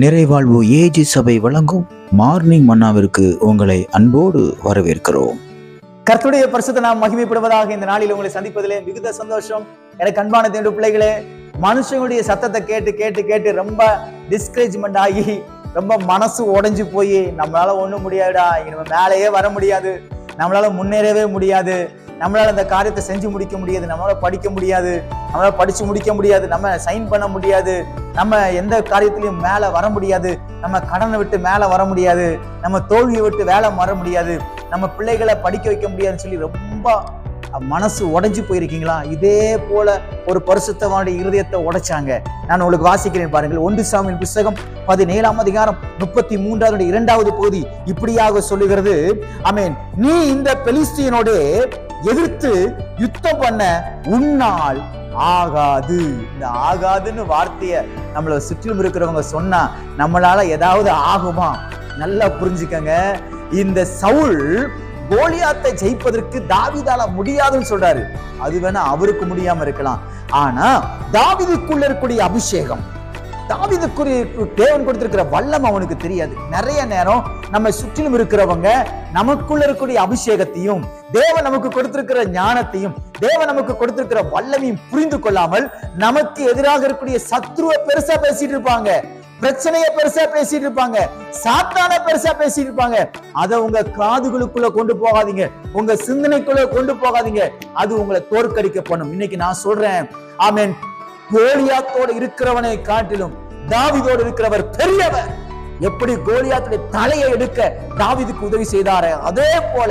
நிறைவாழ்வு AG சபை வழங்கும் morning மன்னாவிற்கு உங்களை அன்போடு வரவேற்கிறோம். கர்த்துடைய பரிசுத்த நாம் மகிமைப்படுவதாக இந்த நாளில் உங்களை சந்திப்பதிலே மிகுந்த சந்தோஷம். எனக்கு அன்பான தேடு பிள்ளைகளே மனுஷங்களுடைய சத்தத்தை கேட்டு கேட்டு கேட்டு ரொம்ப டிஸ்கரேஜ்மெண்ட் ஆகி ரொம்ப மனசு உடைஞ்சு போய் நம்மளால ஒண்ணும் முடியாதுடா நம்ம மேலேயே வர முடியாது. நம்மளால முன்னேறவே முடியாது. நம்மளால அந்த காரியத்தை செஞ்சு முடிக்க முடியாது. நம்மளால படிக்க முடியாது. நம்மளால படிச்சு முடிக்க முடியாது. நம்ம சைன் பண்ண முடியாது. நம்ம எந்த காரியத்திலையும் மேல வர முடியாது. நம்ம கடனை விட்டு மேல வர முடியாது. நம்ம தோல்வியை விட்டு வேலை வர முடியாது. நம்ம பிள்ளைகளை படிக்க வைக்க முடியாதுன்னு சொல்லி ரொம்ப மனசு உடைஞ்சு போயிருக்கீங்களா? இதே போல ஒரு பரிசுத்தவானுடைய இருதயத்தை உடைச்சாங்க. நான் உங்களுக்கு வாசிக்கிறேன் பாருங்கள். ஒன்று சாமியின் புஸ்தகம் பதினேழாம் அதிகாரம் முப்பத்தி மூன்றாவது இரண்டாவது பகுதி இப்படியாக சொல்லுகிறது. அமேன் நீ இந்த பெலிஸ்தியனோடு எதிர்த்து யுத்தம் பண்ண உன்னால் ஆகாது. இந்த ஆகாதுன்னு வார்த்தையை நம்மளை சுற்றிலும் இருக்கிறவங்க சொன்னா நம்மளால ஏதாவது ஆகுமா? நல்லா புரிஞ்சுக்கங்க. இந்த சவுல் கோலியாத்தை ஜெயிப்பதற்கு தாவிதால முடியாதுன்னு சொல்றாரு. அது வேணா அவருக்கு முடியாம இருக்கலாம். ஆனா தாவிதுக்குள்ள இருக்கக்கூடிய அபிஷேகம். தாவிதுக்குரிய தேவன் கொடுத்திருக்கிற வல்லம் அவனுக்கு தெரியாது. நிறைய நேரம் நம்ம சுற்றிலும் இருக்கிறவங்க நமக்குள்ள இருக்கக்கூடிய அபிஷேகத்தையும் தேவன் நமக்கு கொடுத்திருக்கிற ஞானத்தையும் தேவன் நமக்கு கொடுத்திருக்கிற வல்லமையும் புரிந்து கொள்ளாமல் நமக்கு எதிராக இருக்கக்கூடிய சத்ருவை பெருசா பேசிட்டு இருப்பாங்க. பிரச்சனைய பெருசா பேசிட்டு இருப்பாங்க. சாத்தான பெருசா பேசிட்டு இருப்பாங்க. அதை உங்க காதுகளுக்குள்ள கொண்டு போகாதீங்க. உங்க சிந்தனைக்குள்ள கொண்டு போகாதீங்க. அது உங்களை தோற்கடிக்க பண்ணும். இன்னைக்கு நான் சொல்றேன். ஆமேன். கோலியாத்தோடு இருக்கிறவனை காட்டிலும் தாவிதோடு இருக்கிறவர் பெரியவர். எப்படி கோலியாத்துடைய தலையை எடுக்க தாவிதுக்கு உதவி செய்தாரே அதே போல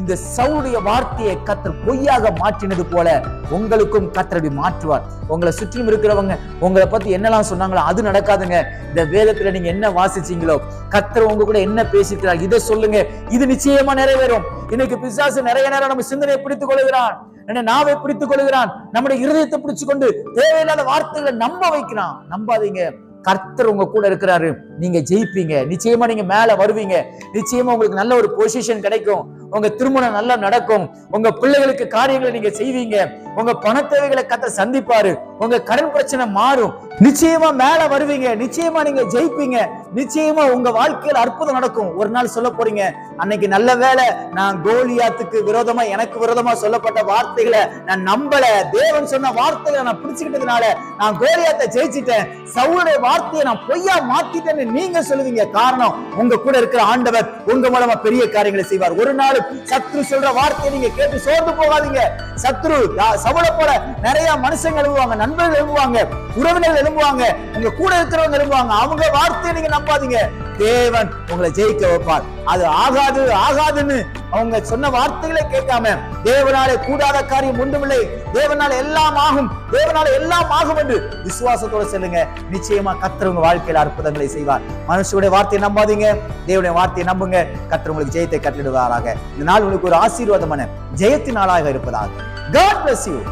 இந்த சவுடைய வார்த்தையை கத்தர் பொய்யாக மாற்றினது போல உங்களுக்கும் கத்தரடி மாற்றுவார். உங்களை சுற்றிலும் இருக்கிறவங்க உங்களை பத்தி என்னெல்லாம் சொன்னாங்களோ அது நடக்காதுங்க. இந்த வேதத்துல நீங்க என்ன வாசிச்சீங்களோ கத்தர் உங்க கூட என்ன பேசிக்கிறார் இதை சொல்லுங்க. இது நிச்சயமா நிறைவேறும். இன்னைக்கு பிசாசு நிறைய நேரம் நம்ம சிந்தனையை பிடித்துக் கொள்கிறான் நாவை பிடித்துக் கொள்கிறான் நம்முடைய இருதயத்தை பிடிச்சு கொண்டு தேவையில்லாத வார்த்தைகளை நம்ப வைக்கிறான். நம்பாதீங்க. கர்த்தர் உங்க கூட இருக்கிறாரு. நீங்க ஜெயிப்பீங்க. நிச்சயமா நீங்க மேல வருவீங்க. நிச்சயமா உங்களுக்கு நல்ல ஒரு பொசிஷன் கிடைக்கும். உங்க திருமணம் நல்லா நடக்கும். உங்க பிள்ளைகளுக்கு காரியங்களை நீங்க செய்வீங்க. உங்க பண தேவைகளை கத்த சந்திப்பாரு. உங்க கடன் பிரச்சனை மாறும். நிச்சயமா மேல வருவீங்க. நிச்சயமா நீங்க ஜெயிப்பீங்க. நிச்சயமா உங்க வாழ்க்கையில அற்புதம் நடக்கும். ஒரு நாள் சொல்ல போறீங்க அன்னைக்கு நல்ல வேலை நான் கோலியாத்துக்கு விரோதமா எனக்கு விரோதமா சொல்லப்பட்ட வார்த்தைகளை நான் நம்பல. தேவன் சொன்ன வார்த்தைகளை நான் பிடிச்சுக்கிட்டதுனால நான் கோலியாத்தை ஜெயிச்சிட்டேன். சவுளுடைய வார்த்தையை நான் பொய்யா மாத்திட்டேன்னு நீங்க சொல்லுவீங்க. காரணம் உங்க கூட இருக்கிற ஆண்டவர் உங்க மூலமா பெரிய காரியங்களை செய்வார். ஒரு நாள் சத்ரு சொல்ற வார்த்தையை நீங்க கேட்டு சோர்ந்து போகாதீங்க. சத்ரு சவுளை போல நிறைய மனுஷங்க அழுவாங்க நண்பர்கள் எழும்புவாங்க உறவினர்கள் எழும்புவாங்க உங்க கூட இருக்கிறவங்க எழும்புவாங்க. அவங்க வார்த்தையை நீங்க நம்பாதீங்க. தேவன் உங்களை ஜெயிக்க வைப்பார். அது ஆகாது ஆகாதுன்னு அவங்க சொன்ன வார்த்தைகளை கேட்காம தேவனாலே கூடாத காரியம் ஒன்றுமில்லை. தேவனால எல்லாம் ஆகும். தேவனால எல்லாம் ஆகும் என்று விசுவாசத்தோட செல்லுங்க. நிச்சயமா கத்தர் உங்க வாழ்க்கையில அற்புதங்களை செய்வார். மனுஷனுடைய வார்த்தையை நம்பாதீங்க. தேவனுடைய வார்த்தையை நம்புங்க. கத்தர் உங்களுக்கு ஜெயத்தை கட்டிடுவாராக இந்த நாள் உங்களுக்கு ஒரு ஆசீர்வாதமான ஜெயத்தின் நாளாக இருப்பதாக. God bless you.